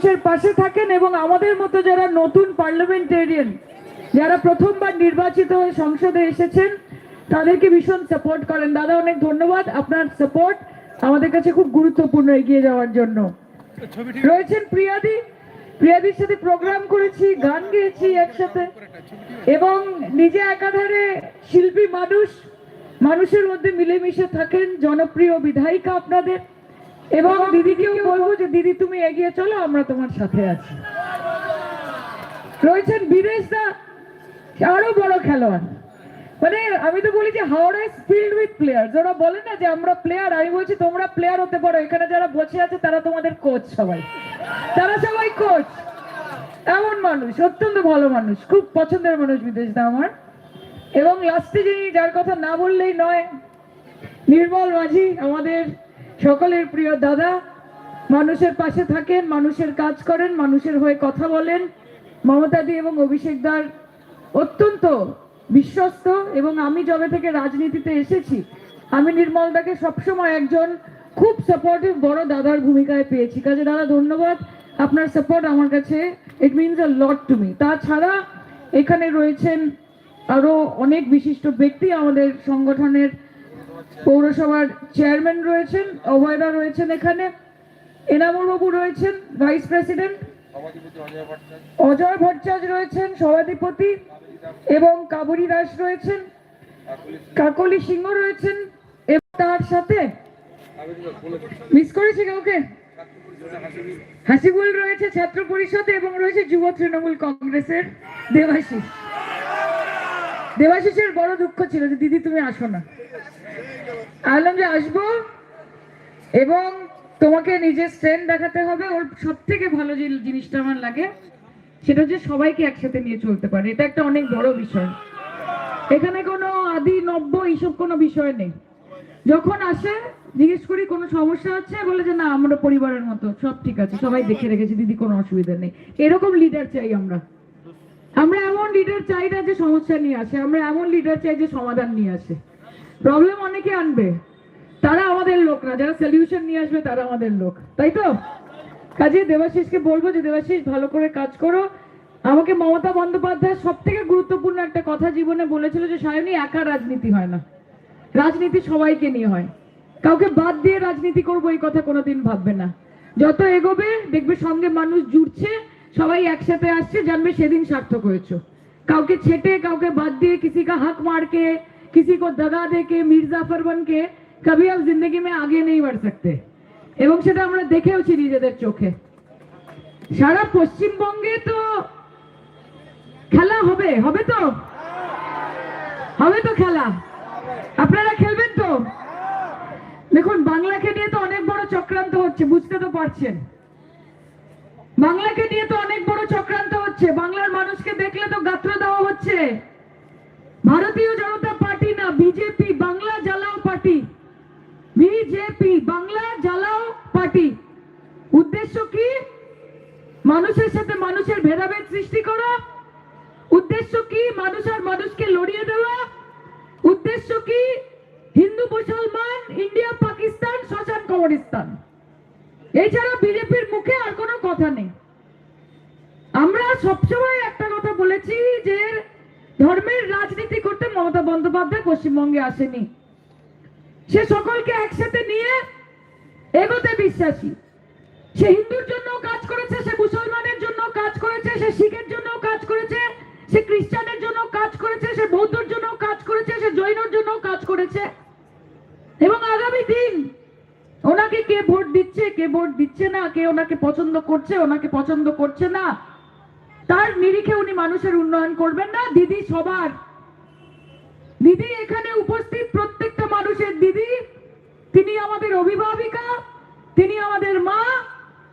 মানুষের পাশে থাকেন এবং আমাদের মতো যারা নতুন পার্লামেন্টেরিয়ান, যারা প্রথমবার নির্বাচিত হয়ে সংসদে এসেছেন, তাদেরকে ভীষণ সাপোর্ট করেন। দাদা, অনেক ধন্যবাদ আপনার সাপোর্ট আমাদের কাছে খুব গুরুত্বপূর্ণ এগিয়ে যাওয়ার জন্য। রয়েছেন প্রিয়াদি। প্রিয়াদির সাথে প্রোগ্রাম করেছি, গান গেয়েছি একসাথে। এবং নিজে একাধারে শিল্পী মানুষ, মানুষের মধ্যে মিলেমিশে থাকেন। জনপ্রিয় বিধায়িকা আপনাদের। এবং দিদিকেও বলব যে, দিদি, তুমি এগিয়ে চলো, আমরা তোমার সাথে আছি। রয়েছেন বীরেশ দা, আরও বড় খেলোয়াড়। মানে আমি তো বলি যে হাওড়া ইজ উইথ প্লেয়ার্স ওরা বলে না যে, আমরা প্লেয়ার আমি বলছি, তোমরা প্লেয়ার হতে পারো। এখানে যারা বসে আছে, তারা তোমাদের কোচ সবাই। তারা সবাই কোচ এমন মানুষ, অত্যন্ত ভালো মানুষ, খুব পছন্দের মানুষ বিদেশ দা আমার। এবং লাস্টে যিনি যার কথা না বললেই নয়, নির্মল মাঝি, আমাদের সকলের প্রিয় দাদা, মানুষের পাশে থাকেন, মানুষের কাজ করেন, মানুষের হয়ে কথা বলেন। মমতাদি এবং অভিষেক দার অত্যন্ত বিশ্বস্ত এবং আমি যবে থেকে রাজনীতিতে এসেছি, আমি নির্মলদাকে সবসময় একজন খুব সাপোর্টিভ বড় দাদার ভূমিকায় পেয়েছি। কাজে দাদা, ধন্যবাদ। আপনার সাপোর্ট আমার কাছে it means a lot to me তাছাড়া এখানে রয়েছেন আরও অনেক বিশিষ্ট ব্যক্তি আমাদের সংগঠনের পৌরসভার চেয়ারম্যান রয়েছেন, অভয়দা রয়েছেন এখানে এনামুর বাবু রয়েছেন, ভাইস প্রেসিডেন্ট, অজয় ভট্টাচার্য রয়েছেন, সভাধিপতি, এবং কাবুরি দাস রয়েছেন, কাকলি সিংহ রয়েছেন, এবং তার সাথে মিস করেছি কাউকে? হাসিবুল রয়েছে ছাত্র পরিষদে এবং রয়েছে যুব তৃণমূল কংগ্রেসের দেবাশিস। দেবাশিসের বড় দুঃখ ছিল যে, দিদি, তুমি আসো না। আলম যে আসব? এবং তোমাকে নিজের স্ট্রেন্থ দেখাতে হবে। ওর সব থেকে ভালো যে জিনিসটা আমার লাগে, সেটা হচ্ছে সবাইকে একসাথে নিয়ে চলতে পারে। এটা একটা অনেক বড় বিষয়। এখানে কোনো আদি, নব্য এইসব কোনো বিষয় নেই। যখন আসে, জিজ্ঞেস করি, কোনো সমস্যা হচ্ছে? বলে যে, না, আমরা পরিবারের মতো, সব ঠিক আছে, সবাই দেখে রেখেছি, দিদি, কোনো অসুবিধা নেই। এরকম লিডার চাই আমরা। আমরা এমন লিডার চাই না যে সমস্যা নিয়ে আসে, আমরা এমন লিডার চাই যে সমাধান নিয়ে আসে। প্রবলেম অনেকে আনবে। তারা আমাদের লোক না, যারা সলিউশন নিয়ে আসবে তারা আমাদের লোক, তাই তো? কাজে দেবাশিসকে বলব যে, দেবাশিস, ভালো করে কাজ করো। আমাকে মমতা বন্দ্যোপাধ্যায় সব থেকে গুরুত্বপূর্ণ একটা কথা জীবনে বলেছিল যে, সায়নী, একা রাজনীতি হয় না। রাজনীতি সবাইকে নিয়ে হয়। কাউকে বাদ দিয়ে রাজনীতি করব, এই কথা কোনোদিন ভাববে না। যত এগোবে, দেখবে সঙ্গে মানুষ জুড়ছে সবাই একসাথে আসছে, জানবে সেদিন সার্থক হয়েছ। কাউকে ছেটে, কাউকে বাদ দিয়ে কিসি কা হাক মারকে किसी को दगा दे के मीर जाफर बन के कभी आप जिंदगी में आगे नहीं बढ़ सकते এবং সেটা আমরা দেখেওছি নিজেদের চোখে সারা পশ্চিমবঙ্গে তো খেলা হবে হবে তো হবে তো খেলা আপনারা খেলবেন তো দেখুন বাংলাকে নিয়ে তো অনেক বড় চক্রান্ত হচ্ছে বুঝতে তো পারছেন বাংলাকে নিয়ে তো অনেক বড় চক্রান্ত হচ্ছে বাংলার মানুষকে দেখলে তো গাত্র দেওয়া হচ্ছে ভারতীয় জনতা পার্টি না, বিজেপি, বাংলা জ্বালাও পার্টি। বিজেপি, বাংলা জ্বালাও পার্টি। উদ্দেশ্য কি? মানুষের সাথে মানুষের ভেদাভেদ সৃষ্টি করা। উদ্দেশ্য কি? মানুষ আর মানুষকে লড়িয়ে দেওয়া। উদ্দেশ্য কি? হিন্দু, মুসলমান, ইন্ডিয়া, পাকিস্তান, শ্মশান কবরিস্তান এছাড়া বিজেপির মুখে আর কোনো কথা নেই। আমরা সবসময় একটা কথা বলেছি যে ধর্মের রাজনীতি করতে মমতা বন্দ্যোপাধ্যায় পশ্চিমবঙ্গে আসেনি। সে সকলকে একসাথে নিয়ে এগোতে বিশ্বাসী। সে হিন্দুর জন্য কাজ করেছে, সে মুসলমানের জন্য কাজ করেছে, সে শিখের জন্য কাজ করেছে, সে খ্রিস্টানের জন্য কাজ করেছে, সে বৌদ্ধর জন্য কাজ করেছে, সে জৈনর জন্য কাজ করেছে। এবং আগামী দিন ওনাকে কে ভোট দিচ্ছে, কে ভোট দিচ্ছে না, কে ওনাকে পছন্দ করছে, ওনাকে পছন্দ করছে না তার নিরিখে উনি মানুষের উন্নয়ন করবেন না, দিদি সবার। দিদি, এখানে উপস্থিত প্রত্যেকটা মানুষের দিদি, তিনি আমাদের অভিভাবিকা, তিনি আমাদের মা,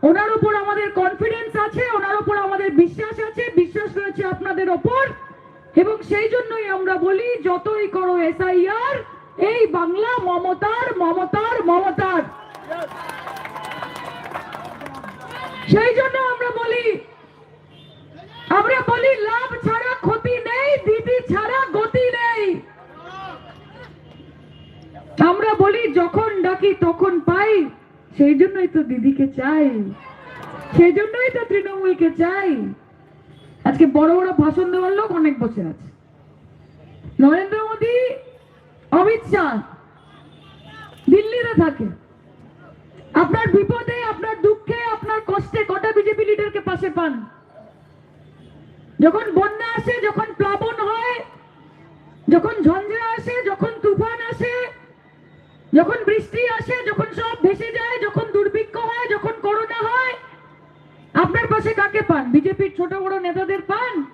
ওনার উপর আমাদের কনফিডেন্স আছে, ওনার উপর আমাদের বিশ্বাস আছে, বিশ্বাস রয়েছে আপনাদের ওপর। এবং সেই জন্যই আমরা বলি, যতই করো এসআইআর, এই বাংলা মমতার মমতার মমতার। সেই জন্য আমরা বলি আমরা বলি, লাভ ছাড়া ক্ষতি নেই, দিদি ছাড়া গতি নেই। আমরা বলি, যখন ডাকি তখন পাই, সেই জন্যই তো দিদিকে চাই। সেই জন্যই তো তৃণমূলকে চাই। আজকে বড় বড় ভাষণ দেওয়ার লোক অনেক বসে আছে। নরেন্দ্র মোদী, অমিত শাহ, দিল্লিতে থাকে। আপনার বিপদে, আপনার দুঃখে, আপনার কষ্টে কটা বিজেপি লিডারকে পাশে পান? যখন বন্যা আসে, যখন প্লাবন হয়, যখন ঝঞ্ঝা আসে, যখন তুফান আসে, যখন বৃষ্টি আসে, যখন সব ভেসে যায়, যখন দুর্ভিক্ষ হয়, যখন করোনা হয়, আপনার পাশে কাকে পান? বিজেপির ছোট বড় নেতাদের পান?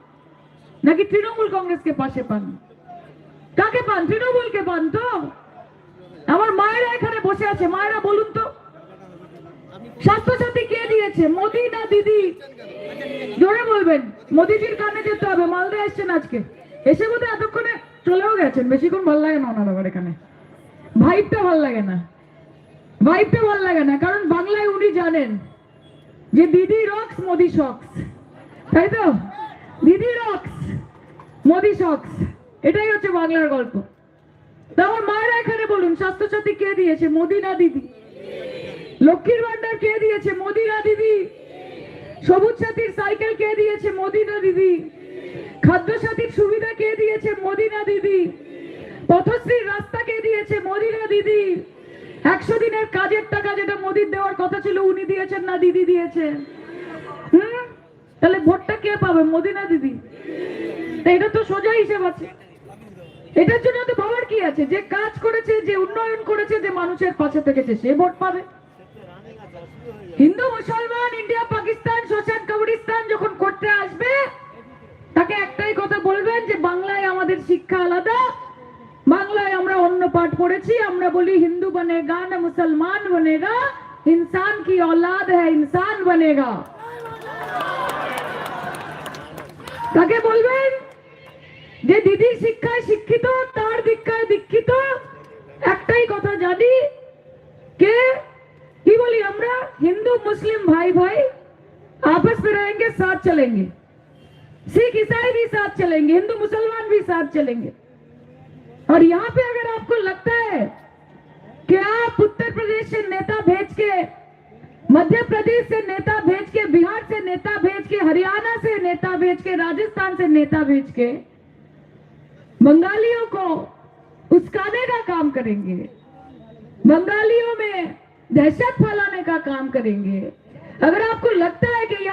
নাকি তৃণমূল কংগ্রেসকে পাশে পান? কাকে পান? তৃণমূলকে পান তো? আমার মায়েরা এখানে বসে আছে। মায়েরা বলুন তো। স্বাস্থ্যসাথী কে দিয়েছে? মোদি না দিদি? জোরে বলবেন। মোদিজির কানে যেতে হবে, মালদা এসছেন আজকে। এসে বোধহয় এতক্ষণে চলেও গেছেন। বেশিক্ষণ ভালো লাগে না ওনার আবার এখানে। ভাইবটা ভালো লাগে না। ভাইবটা ভালো লাগে না, কারণ বাংলায় উনি জানেন যে দিদি রক্স মোদি শক্স তাই তো? দিদি রক্স মোদি শক্স এটাই হচ্ছে বাংলার গল্প। তা আমার মায়েরা এখানে বলুন স্বাস্থ্যসাথী কে দিয়েছে? মোদি না দিদি? লক্ষ্মীর ভান্ডার কে দিয়েছে? মোদি না দিদি। সবুজ সাথীর সাইকেল কে দিয়েছে? মোদি না দিদি। খাদ্য সাথীর সুবিধা কে দিয়েছে? মোদি না দিদি। পথশ্রীর রাস্তা কে দিয়েছে? মোদি না দিদি। একশো দিনের কাজের টাকা যেটা মোদির দেওয়ার কথা ছিল, উনি দিয়েছেন না, দিদি দিয়েছেন। হুম? তাহলে ভোটটা কে পাবে? মোদি না দিদি এটা তো সোজা হিসেব আছে। এটার জন্য তো ভাবার কি আছে? যে কাজ করেছে, যে উন্নয়ন করেছে, যে মানুষের পাশে থেকেছে, সে ভোট পাবে। হিন্দু মুসলমান ইন্ডিয়া পাকিস্তান শোষণ কবরিস্তান যখন করতে আসবে তাকে একটাই কথা বলবেন যে বাংলায় আমাদের শিক্ষা আলাদা বাংলায় আমরা অন্য পাঠ পড়েছি আমরা বলি হিন্দু বনেগা না মুসলমান বনেগা ইনসান কি औलाद है इंसान बनेगा তাকে বলবেন যে দিদির শিক্ষায় শিক্ষিত তার দীক্ষায় দীক্ষিত একটাই কথা জানি কে ओनली हमरा हिंदू, मुस्लिम भाई भाई आपस में रहेंगे, साथ चलेंगे। सिख, ईसाई भी साथ चलेंगे, हिंदू, मुसलमान भी साथ चलेंगे। और यहाँ पे अगर आपको लगता है कि आप उत्तर प्रदेश से नेता भेज के, मध्य प्रदेश से नेता भेज के, बिहार से नेता भेज के, हरियाणा से नेता भेज के, राजस्थान से नेता भेज के, बंगालियों को उसकाने का काम करेंगे। बंगालियों में दहशत फैलाने का काम करेंगे। अगर आपको लगता है कि यहाँ